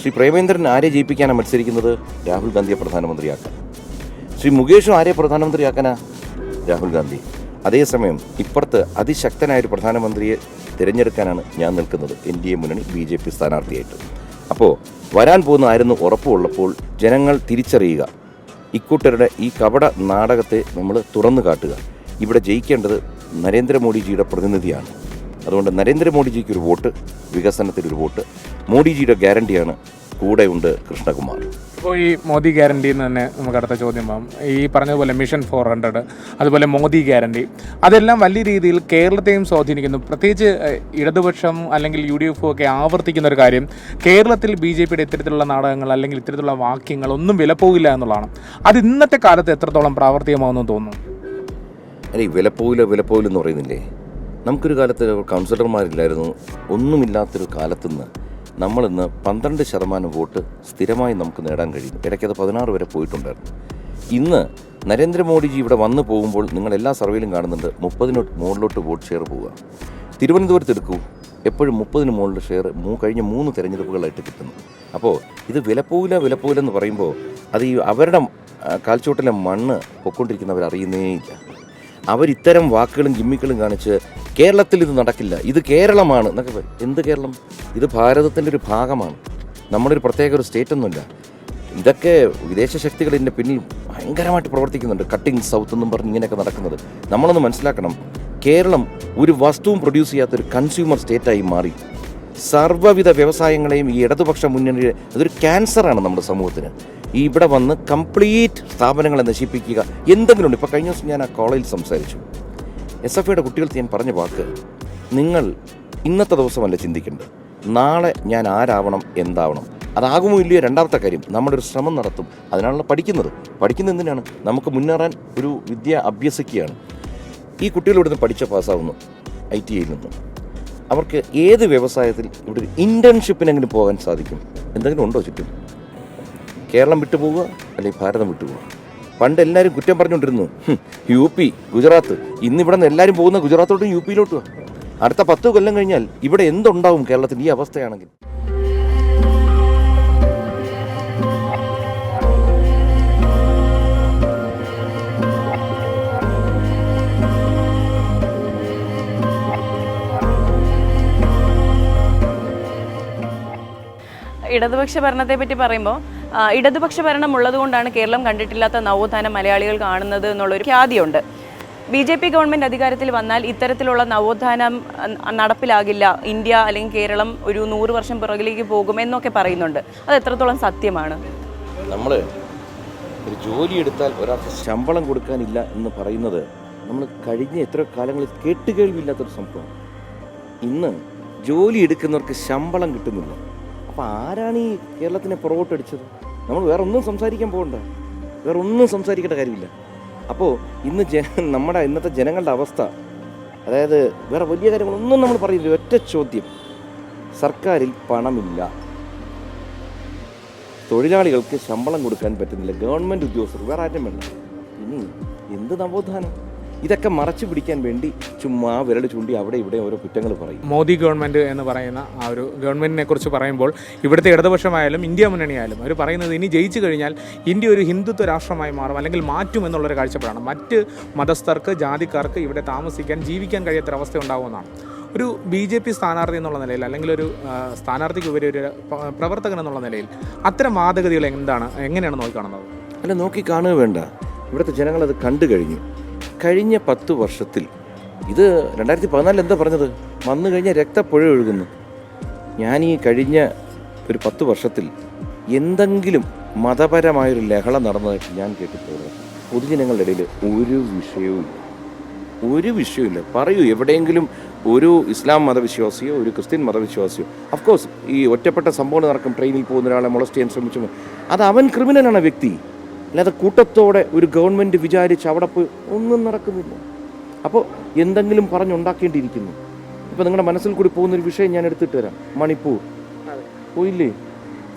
ശ്രീ പ്രേമേന്ദ്രൻ ആരെ ജയിപ്പിക്കാനാണ് മത്സരിക്കുന്നത്? രാഹുൽ ഗാന്ധിയെ പ്രധാനമന്ത്രിയാക്കാൻ. ശ്രീ മുകേഷും ആരെ പ്രധാനമന്ത്രിയാക്കാനാ? രാഹുൽ ഗാന്ധി. അതേസമയം ഇപ്പുറത്ത് അതിശക്തനായ ഒരു പ്രധാനമന്ത്രിയെ തിരഞ്ഞെടുക്കാനാണ് ഞാൻ നിൽക്കുന്നത്. എൻ ഡി എ മുന്നണി ബി ജെ പി സ്ഥാനാർത്ഥിയായിട്ട്. അപ്പോൾ വരാൻ പോകുന്ന ആയിരുന്നു ഉറപ്പുള്ളപ്പോൾ ജനങ്ങൾ തിരിച്ചറിയുക. ഇക്കൂട്ടരുടെ ഈ കപട നാടകത്തെ നമ്മൾ തുറന്നു കാട്ടുക. ഇവിടെ ജയിക്കേണ്ടത് നരേന്ദ്രമോദിജിയുടെ പ്രതിനിധിയാണ്. അതുകൊണ്ട് നരേന്ദ്രമോദിജിക്ക് ഒരു വോട്ട് വികസനത്തിനൊരു വോട്ട്. മോഡിജിയുടെ ഗ്യാരണ്ടിയാണ് കൂടെയുണ്ട് കൃഷ്ണകുമാർ. ഇപ്പോൾ ഈ മോദി ഗ്യാരണ്ടി എന്ന് തന്നെ നമുക്ക് അടുത്ത ചോദ്യം പോകാം ഈ പറഞ്ഞതുപോലെ മിഷൻ ഫോർ ഹൺഡ്രഡ് അതുപോലെ മോദി ഗ്യാരണ്ടി അതെല്ലാം വലിയ രീതിയിൽ കേരളത്തെയും സ്വാധീനിക്കുന്നു. പ്രത്യേകിച്ച് ഇടതുപക്ഷം അല്ലെങ്കിൽ യു ഡി എഫ് ഒക്കെ ആവർത്തിക്കുന്ന ഒരു കാര്യം കേരളത്തിൽ ബി ജെ പിയുടെ ഇത്തരത്തിലുള്ള നാടകങ്ങൾ അല്ലെങ്കിൽ ഇത്തരത്തിലുള്ള വാക്യങ്ങൾ ഒന്നും വിലപ്പോകില്ല എന്നുള്ളതാണ്. അത് ഇന്നത്തെ കാലത്ത് എത്രത്തോളം പ്രാവർത്തികമാകുന്നു തോന്നുന്നു? അല്ല വിലപ്പോയില്ല വിലപ്പോയില്ല എന്ന് പറയുന്നില്ലേ? നമുക്കൊരു കാലത്ത് കൗൺസിലർമാരില്ലായിരുന്നു ഒന്നുമില്ലാത്തൊരു കാലത്തുനിന്ന് നമ്മളിന്ന് പന്ത്രണ്ട് ശതമാനം വോട്ട് സ്ഥിരമായി നമുക്ക് നേടാൻ കഴിയും. ഇടയ്ക്ക് അത് പതിനാറ് വരെ പോയിട്ടുണ്ടായിരുന്നു. ഇന്ന് നരേന്ദ്രമോദിജി ഇവിടെ വന്നു പോകുമ്പോൾ നിങ്ങൾ എല്ലാ സർവേയിലും കാണുന്നുണ്ട് മുപ്പതിനോട്ട് മുകളിലോട്ട് വോട്ട് ഷെയർ പോവുക. തിരുവനന്തപുരത്ത് എടുക്കൂ. എപ്പോഴും മുപ്പതിന് മുകളിൽ ഷെയർ മൂ കഴിഞ്ഞ മൂന്ന് തിരഞ്ഞെടുപ്പുകളായിട്ട് കിട്ടുന്നു. അപ്പോൾ ഇത് വിലപ്പോവില്ല വിലപ്പോവില്ല എന്ന് പറയുമ്പോൾ അത് ഈ അവരുടെ കാൽച്ചോട്ടിലെ മണ്ണ് പൊക്കൊണ്ടിരിക്കുന്നവർ അറിയുന്നേയില്ല അവരിത്തരം വാക്കുകളും ജിമ്മിക്കളും കാണിച്ച് കേരളത്തിൽ ഇത് നടക്കില്ല. ഇത് കേരളമാണ് എന്നൊക്കെ. എന്ത് കേരളം? ഇത് ഭാരതത്തിന്റെ ഒരു ഭാഗമാണ്. നമ്മുടെ ഒരു പ്രത്യേക ഒരു സ്റ്റേറ്റ് ഒന്നുമില്ല. ഇതൊക്കെ വിദേശ ശക്തികൾ ഇതിന്റെ പിന്നിൽ ഭയങ്കരമായിട്ട് പ്രവർത്തിക്കുന്നുണ്ട്. കട്ടിങ് സൗത്ത് എന്നും പറഞ്ഞ് ഇങ്ങനെയൊക്കെ നടക്കുന്നത്. നമ്മളൊന്ന് മനസ്സിലാക്കണം. കേരളം ഒരു വസ്തുവും പ്രൊഡ്യൂസ് ചെയ്യാത്തൊരു കൺസ്യൂമർ സ്റ്റേറ്റായി മാറി. സർവവിധ വ്യവസായങ്ങളെയും ഈ ഇടതുപക്ഷ മുന്നണി അതൊരു ക്യാൻസറാണ് നമ്മുടെ സമൂഹത്തിന്. ഈ ഇവിടെ വന്ന് കംപ്ലീറ്റ് സ്ഥാപനങ്ങളെ നശിപ്പിക്കുക എന്തെങ്കിലും ഉണ്ട് ഇപ്പോൾ കഴിഞ്ഞ ദിവസം ഞാൻ ആ കോളേജിൽ സംസാരിച്ചു. എസ് എഫ് ഐയുടെ കുട്ടികൾക്ക് ഞാൻ പറഞ്ഞ വാക്ക് നിങ്ങൾ ഇന്നത്തെ ദിവസമല്ല ചിന്തിക്കേണ്ടത്? നാളെ ഞാൻ ആരാവണം? എന്താവണം? അതാകുമോ ഇല്ലയോ രണ്ടാമത്തെ കാര്യം. നമ്മളൊരു ശ്രമം നടത്തും. അതിനാണല്ലോ പഠിക്കുന്നത്. പഠിക്കുന്നത് എന്തിനാണ്? നമുക്ക് മുന്നേറാൻ ഒരു വിദ്യ അഭ്യസിക്കുകയാണ്. ഈ കുട്ടികൾ ഇവിടുന്ന് പഠിച്ച പാസ്സാവുന്നു. ഐ ടി ഐയിൽ നിന്ന്. അവർക്ക് ഏത് വ്യവസായത്തിൽ ഇവിടെ ഇന്റേൺഷിപ്പിനെങ്കിലും പോകാൻ സാധിക്കും? എന്തെങ്കിലും ഉണ്ടോ ചുറ്റും? കേരളം വിട്ടുപോവുക അല്ലെങ്കിൽ ഭാരതം വിട്ടുപോവുക? പണ്ട് എല്ലാവരും കുറ്റം പറഞ്ഞുകൊണ്ടിരുന്നു. U P Gujarat. ഇന്നിവിടെ നിന്ന് എല്ലാവരും പോകുന്ന ഗുജറാത്തോട്ടും യു പിയിലോട്ടും അടുത്ത പത്ത് കൊല്ലം കഴിഞ്ഞാൽ ഇവിടെ എന്തുണ്ടാവും കേരളത്തിൽ ഈ അവസ്ഥയാണെങ്കിൽ? ഇടതുപക്ഷ ഭരണത്തെ പറ്റി പറയുമ്പോൾ ഇടതുപക്ഷ ഭരണം ഉള്ളതുകൊണ്ടാണ് കേരളം കണ്ടിട്ടില്ലാത്ത നവോത്ഥാനം മലയാളികൾ കാണുന്നത് എന്നുള്ളൊരു ഖ്യാതിയുണ്ട്. ബി ജെ പി ഗവൺമെന്റ് അധികാരത്തിൽ വന്നാൽ ഇത്തരത്തിലുള്ള നവോത്ഥാനം നടപ്പിലാകില്ല. ഇന്ത്യ അല്ലെങ്കിൽ കേരളം ഒരു നൂറ് വർഷം പിറകിലേക്ക് പോകും എന്നൊക്കെ പറയുന്നുണ്ട്. അത് എത്രത്തോളം സത്യമാണ്? നമ്മൾ ഒരു ജോലി എടുത്താൽ ഒരാൾക്ക് ശമ്പളം കൊടുക്കാനില്ല എന്ന് പറയുന്നത് നമ്മൾ കഴിഞ്ഞ എത്ര കാലങ്ങളിൽ കേട്ടുകേൾവില്ലാത്തൊരു സംഭവം ഇന്ന് ജോലി എടുക്കുന്നവർക്ക് ശമ്പളം കിട്ടുന്നില്ല. അപ്പോൾ ആരാണ് ഈ കേരളത്തിനെ പുറകോട്ടടിച്ചത്? നമ്മൾ വേറെ ഒന്നും സംസാരിക്കാൻ പോകണ്ട. വേറെ ഒന്നും സംസാരിക്കേണ്ട കാര്യമില്ല. അപ്പോൾ ഇന്ന് ജ നമ്മുടെ ഇന്നത്തെ ജനങ്ങളുടെ അവസ്ഥ അതായത് വേറെ വലിയ കാര്യങ്ങളൊന്നും നമ്മൾ പറയുന്നില്ല. ഒറ്റ ചോദ്യം. സർക്കാരിൽ പണമില്ല. തൊഴിലാളികൾക്ക് ശമ്പളം കൊടുക്കാൻ പറ്റുന്നില്ല. ഗവൺമെന്റ് ഉദ്യോഗസ്ഥർ വേറെ ആറ്റം വേണ്ട. ഇനി എന്ത് നവോത്ഥാനം? ഇതൊക്കെ മറച്ചു പിടിക്കാൻ വേണ്ടി ചുമ്മാ വിരൽ ചൂണ്ടി അവിടെ ഇവിടെ ഓരോ കുറ്റങ്ങൾ പറയും. മോദി ഗവൺമെന്റ് എന്ന് പറയുന്ന ആ ഒരു ഗവൺമെന്റിനെ കുറിച്ച് പറയുമ്പോൾ ഇവിടുത്തെ ഇടതുപക്ഷമായാലും ഇന്ത്യ മുന്നണിയായാലും അവർ പറയുന്നത് ഇനി ജയിച്ചു കഴിഞ്ഞാൽ ഇന്ത്യ ഒരു ഹിന്ദുത്വ രാഷ്ട്രമായി മാറും അല്ലെങ്കിൽ മാറ്റും എന്നുള്ളൊരു കാഴ്ചപ്പാടാണ്. മറ്റ് മതസ്ഥർക്ക് ജാതിക്കാർക്ക് ഇവിടെ താമസിക്കാൻ ജീവിക്കാൻ കഴിയാത്തൊരവസ്ഥ ഉണ്ടാകുമെന്നാണ് ഒരു ബി ജെ പി സ്ഥാനാർത്ഥി എന്നുള്ള നിലയിൽ അല്ലെങ്കിൽ ഒരു സ്ഥാനാർത്ഥിക്ക് ഉപരി ഒരു പ്രവർത്തകൻ എന്നുള്ള നിലയിൽ അത്തരം വാദഗതികൾ എന്താണ് എങ്ങനെയാണ് നോക്കിക്കാണുന്നത്? അല്ല നോക്കി കാണുക വേണ്ട. ഇവിടുത്തെ ജനങ്ങൾ അത് കണ്ടു കഴിഞ്ഞു. കഴിഞ്ഞ പത്ത് വർഷത്തിൽ. ഇത് രണ്ടായിരത്തി പതിനാലിൽ എന്താ പറഞ്ഞത്? വന്നു കഴിഞ്ഞാൽ രക്തപ്പുഴ ഒഴുകുന്നു. ഞാൻ ഈ കഴിഞ്ഞ ഒരു പത്ത് വർഷത്തിൽ എന്തെങ്കിലും മതപരമായൊരു ലഹള നടന്നതായിട്ട് ഞാൻ കേട്ടിട്ടുള്ളത്. പൊതുജനങ്ങളുടെ ഇടയിൽ ഒരു വിഷയവും ഒരു വിഷയമില്ല പറയൂ എവിടെയെങ്കിലും ഒരു ഇസ്ലാം മതവിശ്വാസിയോ ഒരു ക്രിസ്ത്യൻ മതവിശ്വാസിയോ അഫ്കോഴ്സ് ഈ ഒറ്റപ്പെട്ട സംഭവം നടക്കും. ട്രെയിനിൽ പോകുന്ന ഒരാളെ മൊളസ്റ്റ് ചെയ്യാൻ ശ്രമിച്ചു. അത് അവൻ ക്രിമിനലാണ് വ്യക്തി. അല്ലാതെ കൂട്ടത്തോടെ ഒരു ഗവൺമെന്റ് വിചാരിച്ച് അവിടെ പോയി ഒന്നും നടക്കുന്നില്ല. അപ്പോൾ എന്തെങ്കിലും പറഞ്ഞുണ്ടാക്കേണ്ടിയിരിക്കുന്നു ഇപ്പോൾ നിങ്ങളുടെ മനസ്സിൽ കൂടി പോകുന്നൊരു വിഷയം ഞാൻ എടുത്തിട്ട് വരാം. മണിപ്പൂർ. പോയില്ലേ?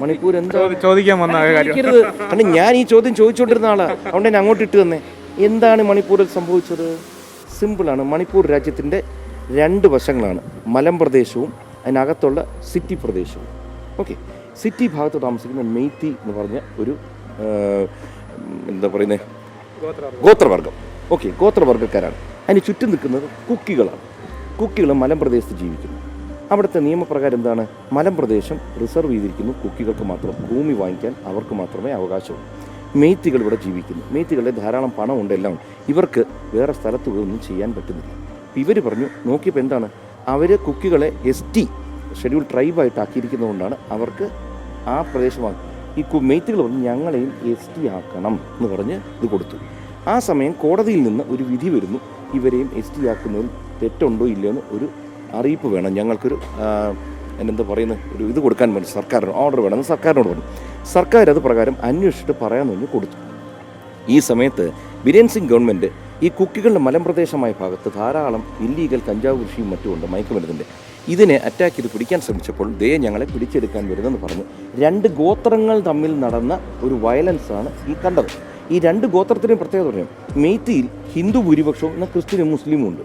മണിപ്പൂർ എന്താ ചോദിക്കാൻ വന്ന കാര്യം. കാരണം ഞാൻ ഈ ചോദ്യം ചോദിച്ചുകൊണ്ടിരുന്ന ആളാണ് അതുകൊണ്ട് ഞാൻ അങ്ങോട്ട് ഇട്ട് തന്നെ എന്താണ് മണിപ്പൂരിൽ സംഭവിച്ചത്? സിമ്പിളാണ്. മണിപ്പൂർ രാജ്യത്തിന്റെ രണ്ട് വശങ്ങളാണ്. മലമ്പ്രദേശവും അതിനകത്തുള്ള സിറ്റി പ്രദേശവും. ഓക്കെ. സിറ്റി ഭാഗത്ത് താമസിക്കുന്ന മെയ്ത്തി എന്ന് പറഞ്ഞ ഒരു എന്താ പറയുന്നത് ഗോത്രവർഗം. ഓക്കെ ഗോത്രവർഗക്കാരാണ്. അതിന് ചുറ്റും നിൽക്കുന്നത് കുക്കികളാണ്. കുക്കികൾ മലമ്പ്രദേശത്ത് ജീവിക്കുന്നു. അവിടുത്തെ നിയമപ്രകാരം എന്താണ്? മലമ്പ്രദേശം റിസർവ് ചെയ്തിരിക്കുന്നു കുക്കികൾക്ക് മാത്രം. ഭൂമി വാങ്ങിക്കാൻ അവർക്ക് മാത്രമേ അവകാശമുള്ളൂ. മെയ്ത്തികൾ ഇവിടെ ജീവിക്കുന്നു. മെയ്ത്തികളുടെ ധാരാളം പണമുണ്ട് എല്ലാം ഇവർക്ക് വേറെ സ്ഥലത്ത് ഒന്നും ചെയ്യാൻ പറ്റുന്നില്ല. ഇവർ പറഞ്ഞു നോക്കിയപ്പോൾ എന്താണ്? അവർ കുക്കികളെ എസ് ടി ഷെഡ്യൂൾ ട്രൈബായിട്ട് ആക്കിയിരിക്കുന്നതുകൊണ്ടാണ് അവർക്ക് ആ പ്രദേശമാണ് ഈ മെയ്ത്തുകൾ പറഞ്ഞു ഞങ്ങളെയും എസ് ടി ആക്കണം എന്ന് പറഞ്ഞ് ഇത് കൊടുത്തു. ആ സമയം കോടതിയിൽ നിന്ന് ഒരു വിധി വരുന്നു. ഇവരെയും എസ് ടി ആക്കുന്നതിൽ തെറ്റുണ്ടോ ഇല്ലയോ എന്ന് ഒരു അറിയിപ്പ് വേണം. ഞങ്ങൾക്കൊരു എന്നെന്താ പറയുന്നത് ഒരു ഇത് കൊടുക്കാൻ വേണ്ടി സർക്കാരിന് ഓർഡർ വേണമെന്ന് സർക്കാരിനോട് പറഞ്ഞു. സർക്കാർ അത് പ്രകാരം അന്വേഷിച്ചിട്ട് പറയാൻ കൊടുത്തു. ഈ സമയത്ത് ബിരേൻ സിംഗ് ഗവൺമെന്റ് ഈ കുക്കികളുടെ മലമ്പ്രദേശമായ ഭാഗത്ത് ധാരാളം ഇല്ലീഗൽ കഞ്ചാവ് കൃഷിയും മറ്റുമുണ്ട് മയക്കുമരുന്നിന്റെ ഇതിനെ അറ്റാക്ക് ചെയ്ത് പിടിക്കാൻ ശ്രമിച്ചപ്പോൾ ദേ ഞങ്ങളെ പിടിച്ചെടുക്കാൻ വരുന്നെന്ന് പറഞ്ഞു. രണ്ട് ഗോത്രങ്ങൾ തമ്മിൽ നടന്ന ഒരു വയലൻസാണ് ഈ കണ്ടത്. ഈ രണ്ട് ഗോത്രത്തിന്റെയും പ്രത്യേകത പറയാം മെയ്ത്തിയിൽ ഹിന്ദു ഭൂരിപക്ഷവും എന്നാൽ ക്രിസ്ത്യനും മുസ്ലിമും ഉണ്ട്.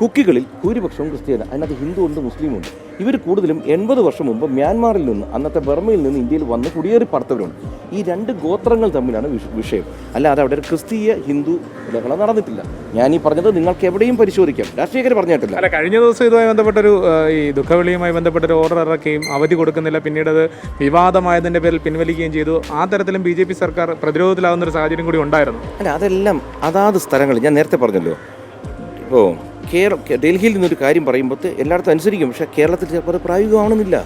കുക്കികളിൽ ഭൂരിപക്ഷവും ക്രിസ്ത്യാനി. അതിനകത്ത് ഹിന്ദു ഉണ്ട് മുസ്ലിം ഉണ്ട്. ഇവർ കൂടുതലും എൺപത് വർഷം മുമ്പ് മ്യാൻമാറിൽ നിന്ന് അന്നത്തെ ബർമയിൽ നിന്ന് ഇന്ത്യയിൽ വന്ന് കുടിയേറി പാർത്തവരുണ്ട് ഈ രണ്ട് ഗോത്രങ്ങൾ തമ്മിലാണ് വിഷയം. അല്ലാതെ അവിടെ ഒരു ക്രിസ്തീയ ഹിന്ദു ലഹള നടന്നിട്ടില്ല. ഞാൻ ഈ പറഞ്ഞത് നിങ്ങൾക്ക് എവിടെയും പരിശോധിക്കാം. രാഷ്ട്രീയക്കാർ പറഞ്ഞിട്ടില്ല. അല്ല കഴിഞ്ഞ ദിവസം ഇതുമായി ബന്ധപ്പെട്ടൊരു ഈ ദുഃഖവെളിയുമായി ബന്ധപ്പെട്ടൊരു ഓർഡർ ഇറക്കുകയും അവധി കൊടുക്കുന്നില്ല. പിന്നീട് അത് വിവാദമായതിന്റെ പേരിൽ പിൻവലിക്കുകയും ചെയ്തു. ആ തരത്തിലും ബി ജെ പി സർക്കാർ പ്രതിരോധത്തിലാവുന്ന ഒരു സാഹചര്യം കൂടി ഉണ്ടായിരുന്നു. അല്ല അതെല്ലാം അതാത് സ്ഥലങ്ങളിൽ ഞാൻ നേരത്തെ പറഞ്ഞല്ലോ. ഇപ്പോൾ കേരള ഡൽഹിയിൽ നിന്നൊരു കാര്യം പറയുമ്പോൾ എല്ലായിടത്തും അനുസരിക്കും. പക്ഷേ കേരളത്തിൽ ചിലപ്പോൾ അത് പ്രായോഗികമാണെന്നില്ല.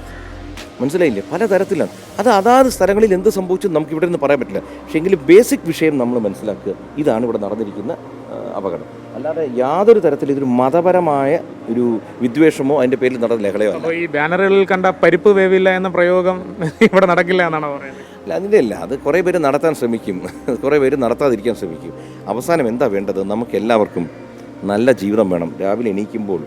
മനസ്സിലായില്ലേ? പല തരത്തിലാണ് അത് അതാത് സ്ഥലങ്ങളിൽ എന്ത് സംഭവിച്ചു നമുക്ക് ഇവിടെ നിന്ന് പറയാൻ പറ്റില്ല. പക്ഷേ എങ്കിലും ബേസിക് വിഷയം നമ്മൾ മനസ്സിലാക്കുക. ഇതാണ് ഇവിടെ നടന്നിരിക്കുന്ന അപകടം. അല്ലാതെ യാതൊരു തരത്തിൽ ഇതൊരു മതപരമായ ഒരു വിദ്വേഷമോ അതിന്റെ പേരിൽ നടന്ന ലഹളയോ അല്ല. ഈ ബാനറുകളിൽ കണ്ട പരിപ്പ് വേവില്ല എന്ന പ്രയോഗം ഇവിടെ നടക്കില്ല എന്നാണ് പറയുന്നത്? അല്ല അതിന്റെ അല്ല. അത് കുറേ പേര് നടത്താൻ ശ്രമിക്കും. കുറേ പേര് നടത്താതിരിക്കാൻ ശ്രമിക്കും. അവസാനം എന്താ വേണ്ടത്? നമുക്ക് എല്ലാവർക്കും നല്ല ജീവിതം വേണം. രാവിലെ എണീക്കുമ്പോൾ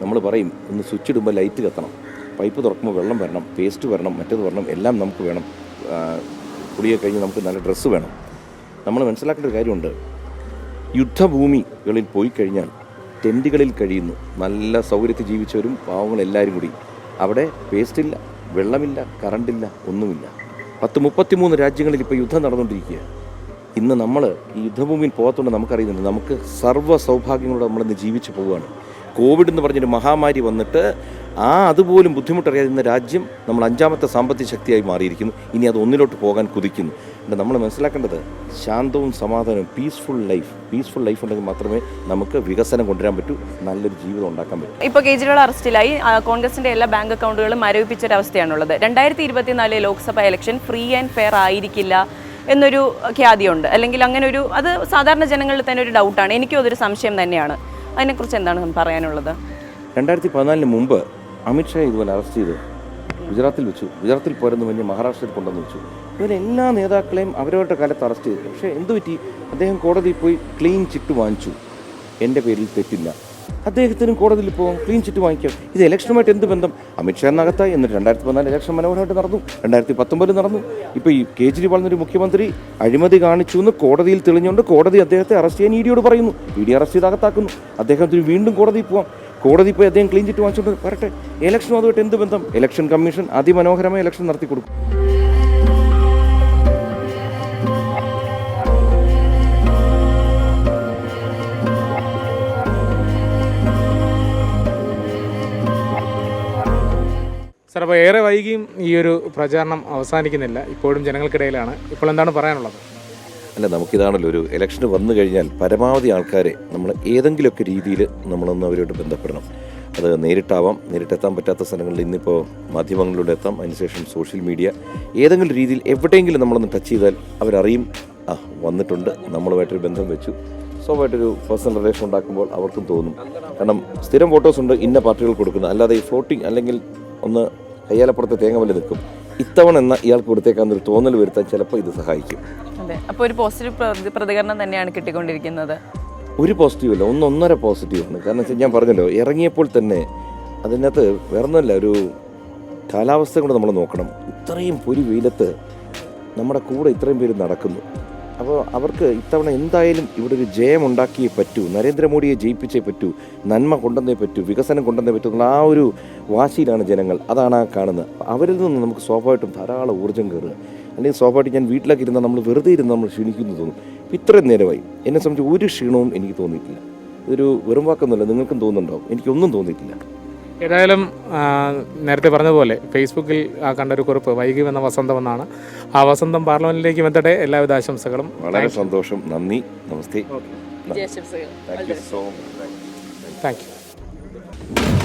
നമ്മൾ പറയും ഒന്ന് സ്വിച്ച് ഇടുമ്പോൾ ലൈറ്റ് കത്തണം. പൈപ്പ് തുറക്കുമ്പോൾ വെള്ളം വരണം. പേസ്റ്റ് വരണം. മറ്റേത് വരണം. എല്ലാം നമുക്ക് വേണം. കുടിയെ കഴിഞ്ഞ് നമുക്ക് നല്ല ഡ്രസ്സ് വേണം. നമ്മൾ മനസ്സിലാക്കേണ്ട ഒരു കാര്യമുണ്ട്. യുദ്ധഭൂമികളിൽ പോയി കഴിഞ്ഞാൽ ടെന്റുകളിൽ കഴിയുന്നു. നല്ല സൗകര്യത്തിൽ ജീവിച്ചവരും പാവങ്ങളെല്ലാവരും കൂടി. അവിടെ പേസ്റ്റില്ല വെള്ളമില്ല കറണ്ടില്ല ഒന്നുമില്ല. പത്ത് മുപ്പത്തിമൂന്ന് രാജ്യങ്ങളിൽ ഇപ്പോൾ യുദ്ധം നടന്നുകൊണ്ടിരിക്കുക ഇന്ന് നമ്മൾ ഈ യുദ്ധഭൂമിയിൽ പോകത്തുകൊണ്ട് നമുക്കറിയുന്നുണ്ട്. നമുക്ക് സർവ സൗഭാഗ്യങ്ങളോടെ നമ്മളിന്ന് ജീവിച്ചു പോവുകയാണ്. കോവിഡ് എന്ന് പറഞ്ഞൊരു മഹാമാരി വന്നിട്ട് ആ അതുപോലും ബുദ്ധിമുട്ടറിയാതെ ഇന്ന് രാജ്യം നമ്മൾ അഞ്ചാമത്തെ സാമ്പത്തിക ശക്തിയായി മാറിയിരിക്കുന്നു. ഇനി അത് ഒന്നിലോട്ട് പോകാൻ കുതിക്കുന്നു. എന്നാൽ നമ്മൾ മനസ്സിലാക്കേണ്ടത് ശാന്തവും സമാധാനവും പീസ്ഫുൾ ലൈഫ് പീസ്ഫുൾ ലൈഫ് ഉണ്ടെങ്കിൽ മാത്രമേ നമുക്ക് വികസനം കൊണ്ടുവരാൻ പറ്റൂ. നല്ലൊരു ജീവിതം ഉണ്ടാക്കാൻ പറ്റൂ. ഇപ്പോൾ കേജ്രിവാൾ അറസ്റ്റിലായി. കോൺഗ്രസിന്റെ എല്ലാ ബാങ്ക് അക്കൗണ്ടുകളും മരവിപ്പിച്ചൊരവസ്ഥയാണുള്ളത്. രണ്ടായിരത്തി ഇരുപത്തിനാലിലെ Lok Sabha election free and fair ആയിരിക്കില്ല. എന്നൊരു ഖ്യാതിയുണ്ട്. അല്ലെങ്കിൽ അങ്ങനെ ഒരു അത് സാധാരണ ജനങ്ങളിൽ തന്നെ ഒരു ഡൗട്ടാണ് എനിക്കും അതൊരു സംശയം തന്നെയാണ്. അതിനെക്കുറിച്ച് എന്താണ് പറയാനുള്ളത്? രണ്ടായിരത്തി പതിനാലിന് മുമ്പ് അമിത്ഷാ ഇതുപോലെ അറസ്റ്റ് ചെയ്തു. ഗുജറാത്തിൽ വെച്ചു. ഗുജറാത്തിൽ പോരെന്ന് പറഞ്ഞ് മഹാരാഷ്ട്രയിൽ കൊണ്ടുവന്ന് വെച്ചു. ഇവരെ എല്ലാ നേതാക്കളെയും അവരവരുടെ കാലത്ത് അറസ്റ്റ് ചെയ്തു. പക്ഷേ എന്തു പറ്റി? അദ്ദേഹം കോടതിയിൽ പോയി ക്ലീൻ ചിറ്റ് വാങ്ങിച്ചു. എന്റെ പേരിൽ തെറ്റില്ല. അദ്ദേഹത്തിനും കോടതിയിൽ പോകും ക്ലീൻ ചിറ്റ് വാങ്ങിക്കാം. ഇത് ഇലക്ഷനുമായിട്ട് എന്ത് ബന്ധം? അമിത്ഷാ എന്നിട്ട് രണ്ടായിരത്തി പതിനാല് ഇലക്ഷൻ മനോഹരമായിട്ട് നടന്നു. രണ്ടായിരത്തി പത്തൊമ്പതിൽ നടന്നു. ഇപ്പോൾ ഈ കേജ്രിവാൾ എന്നൊരു മുഖ്യമന്ത്രി അഴിമതി കാണിച്ചു എന്ന് കോടതിയിൽ തെളിഞ്ഞുകൊണ്ട് കോടതി അദ്ദേഹത്തെ അറസ്റ്റ് ചെയ്യാൻ ഇ ഡിയോട് പറയുന്നു. ഇ ഡി അറസ്റ്റ് ചെയ്ത് അകത്താക്കുന്നു. അദ്ദേഹത്തിന് വീണ്ടും കോടതിയിൽ പോകാം കോടതി പോയി അദ്ദേഹം ക്ലീൻ ചിറ്റ് വാങ്ങിച്ചുകൊണ്ട് വരട്ടെ. ഇലക്ഷനും അതുമായിട്ട് എന്ത് ബന്ധം? ഇലക്ഷൻ കമ്മീഷൻ അതിമനോഹരമായ ഇലക്ഷൻ നടത്തി കൊടുക്കും സാർ അപ്പോൾ ഏറെ വൈകിയും ഈ ഒരു പ്രചാരണം അവസാനിക്കുന്നില്ല. ഇപ്പോഴും ജനങ്ങൾക്കിടയിലാണ്. ഇപ്പോൾ എന്താണ് പറയാനുള്ളത്? അല്ല നമുക്കിതാണല്ലോ ഒരു ഇലക്ഷൻ വന്നു കഴിഞ്ഞാൽ പരമാവധി ആൾക്കാരെ നമ്മൾ ഏതെങ്കിലുമൊക്കെ രീതിയിൽ നമ്മളൊന്ന് അവരോട് ബന്ധപ്പെടണം. അത് നേരിട്ടാവാം. നേരിട്ടെത്താൻ പറ്റാത്ത സ്ഥലങ്ങളിൽ ഇന്നിപ്പോൾ മാധ്യമങ്ങളിലൂടെ എത്താം. അതിനുശേഷം സോഷ്യൽ മീഡിയ ഏതെങ്കിലും രീതിയിൽ എവിടെയെങ്കിലും നമ്മളൊന്ന് ടച്ച് ചെയ്താൽ അവരറിയും ആ വന്നിട്ടുണ്ട്. നമ്മളുമായിട്ടൊരു ബന്ധം വെച്ചു. സ്വാഭാവികമായിട്ടൊരു പേഴ്സണൽ റിലേഷൻ ഉണ്ടാക്കുമ്പോൾ അവർക്കും തോന്നും. കാരണം സ്ഥിരം ഫോട്ടോസ് ഉണ്ട് ഇന്ന പാർട്ടികൾ കൊടുക്കുന്നത് അല്ലാതെ ഈ ഫ്ലോട്ടിങ് അല്ലെങ്കിൽ ഒന്ന് കയ്യാലപ്പുറത്തെ തേങ്ങ പോലെ നിൽക്കും. ഇത്തവണ എന്ന ഇയാൾക്ക് കൊടുത്തേക്കാന്നൊരു തോന്നൽ വരുത്താൻ ചിലപ്പോൾ ഇത് സഹായിക്കും. അതെ. അപ്പോൾ ഒരു പോസിറ്റീവ് പ്രതികരണം തന്നെയാണ് കിട്ടിക്കൊണ്ടിരിക്കുന്നത്. ഒരു പോസിറ്റീവ് അല്ല ഒന്ന് ഒന്നര പോസിറ്റീവ് ആണ്. കാരണം ഞാൻ പറഞ്ഞല്ലോ ഇറങ്ങിയപ്പോൾ തന്നെ അതിനകത്ത് വേറൊന്നുമല്ല ഒരു കാലാവസ്ഥ കൂടെ നമ്മൾ നോക്കണം. ഇത്രയും പൊരി വെയിലത്ത് നമ്മുടെ കൂടെ ഇത്രയും പേര് നടക്കുന്നു. അപ്പോൾ അവർക്ക് ഇത്തവണ എന്തായാലും ഇവിടെ ഒരു ജയം ഉണ്ടാക്കിയേ പറ്റൂ നരേന്ദ്രമോദിയെ ജയിപ്പിച്ചേ പറ്റൂ നന്മ കൊണ്ടുവന്നേ പറ്റൂ വികസനം കൊണ്ടുവന്നേ പറ്റൂ എന്നുള്ള ആ ഒരു വാശിയിലാണ് ജനങ്ങൾ. അതാണ് ആ കാണുന്നത്. അവരിൽ നിന്ന് നമുക്ക് സ്വാഭാവികമായിട്ടും ധാരാളം ഊർജം കയറുക. അല്ലെങ്കിൽ സ്വാഭാവികമായിട്ടും ഞാൻ വീട്ടിലൊക്കെ ഇരുന്നാൽ നമ്മൾ വെറുതെ ഇരുന്ന് നമ്മൾ ക്ഷീണിക്കുന്നു തോന്നും. ഇപ്പം ഇത്രയും നേരമായി എന്നെ സംബന്ധിച്ച് ഒരു ക്ഷീണവും എനിക്ക് തോന്നിയിട്ടില്ല. ഇതൊരു വെറും വാക്കൊന്നുമല്ല നിങ്ങൾക്കും തോന്നുന്നുണ്ടാവും. എനിക്കൊന്നും തോന്നിയിട്ടില്ല. ഏതായാലും നേരത്തെ പറഞ്ഞതുപോലെ ഫേസ്ബുക്കിൽ കണ്ട ഒരു കുറിപ്പ് വൈകി വന്ന വസന്തം എന്നാണ്. ആ വസന്തം പാർലമെന്റിലേക്ക് വന്നിട്ട് എല്ലാവിധ ആശംസകളും. വളരെ സന്തോഷം. നന്ദി. നമസ്തേ. വിജയാശംസകൾ. Thank you so much thank you